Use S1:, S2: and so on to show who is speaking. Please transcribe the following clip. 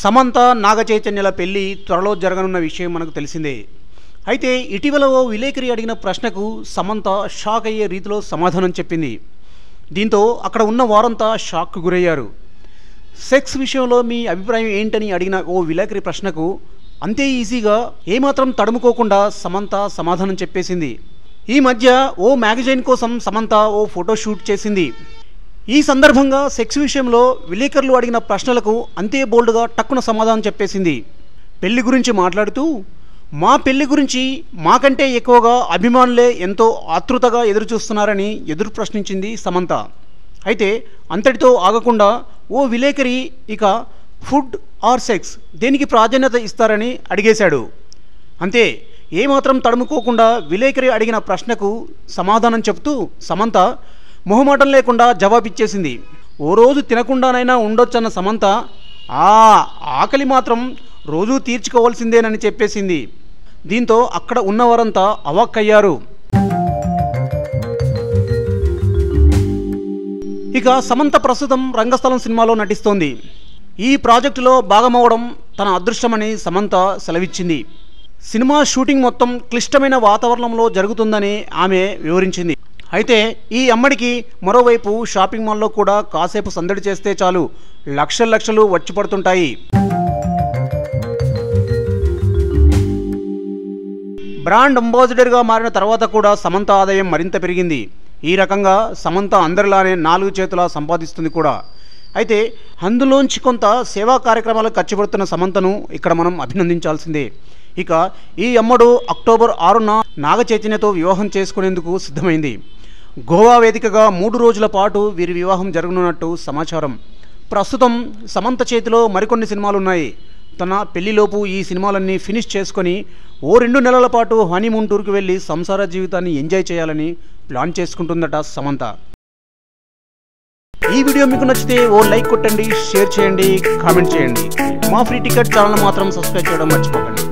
S1: సమంత నాగచైతన్యల పెళ్ళి త్వరలో జరగనున్న విషయం మనకు తెలిసిందే. అయితే ఇటీవల ఓ విలేకరి అడిగిన ప్రశ్నకు సమంత షాక్ అయ్యే రీతిలో సమాధానం చెప్పింది. దీంతో అక్కడ ఉన్న వారంతా షాక్కు గురయ్యారు. సెక్స్ విషయంలో మీ అభిప్రాయం ఏంటని అడిగిన ఓ విలేకరి ప్రశ్నకు అంతే ఈజీగా ఏమాత్రం తడుముకోకుండా సమంత సమాధానం చెప్పేసింది. ఈ మధ్య ఓ మ్యాగజైన్ కోసం సమంత ఓ ఫోటో షూట్ చేసింది. ఈ సందర్భంగా సెక్స్ విషయంలో విలేకరులు అడిగిన ప్రశ్నలకు అంతే బోల్డ్గా టక్కున సమాధానం చెప్పేసింది. పెళ్ళి గురించి మాట్లాడుతూ మా పెళ్ళి గురించి మాకంటే ఎక్కువగా అభిమానులే ఎంతో ఆతృతగా ఎదురు చూస్తున్నారని ఎదురు ప్రశ్నించింది సమంత. అయితే అంతటితో ఆగకుండా ఓ విలేకరి ఇక ఫుడ్ ఆర్ సెక్స్ దేనికి ప్రాధాన్యత ఇస్తారని అడిగేశాడు. అంతే ఏమాత్రం తడుముకోకుండా విలేకరి అడిగిన ప్రశ్నకు సమాధానం చెప్తూ సమంత మొహమాటం లేకుండా జవాబిచ్చేసింది. ఓ రోజు తినకుండానైనా ఉండొచ్చన్న సమంత ఆ ఆకలి మాత్రం రోజూ తీర్చుకోవాల్సిందేనని చెప్పేసింది. దీంతో అక్కడ ఉన్నవారంతా అవాక్కయ్యారు. ఇక సమంత ప్రస్తుతం రంగస్థలం సినిమాలో నటిస్తోంది. ఈ ప్రాజెక్టులో భాగమవడం తన అదృష్టమని సమంత సెలవిచ్చింది. సినిమా షూటింగ్ మొత్తం క్లిష్టమైన వాతావరణంలో జరుగుతుందని ఆమె వివరించింది. అయితే ఈ అమ్మడికి మరోవైపు షాపింగ్ మాల్లో కూడా కాసేపు సందడి చేస్తే చాలు. లక్షల లక్షలు వచ్చి పడుతుంటాయి. బ్రాండ్ అంబాసిడర్గా మారిన తర్వాత కూడా సమంత ఆదాయం మరింత పెరిగింది. ఈ రకంగా సమంత అందరిలానే నాలుగు చేతుల సంపాదిస్తుంది కూడా. అయితే అందులోంచి కొంత సేవా కార్యక్రమాలకు ఖర్చు పెడుతున్న సమంతను ఇక్కడ మనం అభినందించాల్సిందే. ఇక ఈ అమ్మడు అక్టోబర్ ఆరున నాగచైతన్యతో వివాహం చేసుకునేందుకు సిద్ధమైంది. గోవా వేదికగా మూడు రోజుల పాటు వీరి వివాహం జరగనున్నట్టు సమాచారం. ప్రస్తుతం సమంత చేతిలో మరికొన్ని సినిమాలున్నాయి. తన పెళ్ళిలోపు ఈ సినిమాలన్నీ ఫినిష్ చేసుకొని ఓ రెండు నెలల పాటు హనీమూన్ టూర్కి వెళ్ళి సంసార జీవితాన్ని ఎంజాయ్ చేయాలని ప్లాన్ చేసుకుంటుందట సమంత. ఈ వీడియో మీకు నచ్చితే ఓ లైక్ కొట్టండి షేర్ చేయండి కామెంట్ చేయండి. మా ఫ్రీ టికెట్ ఛానల్ మాత్రం సబ్స్క్రైబ్ చేయడం మర్చిపోకండి.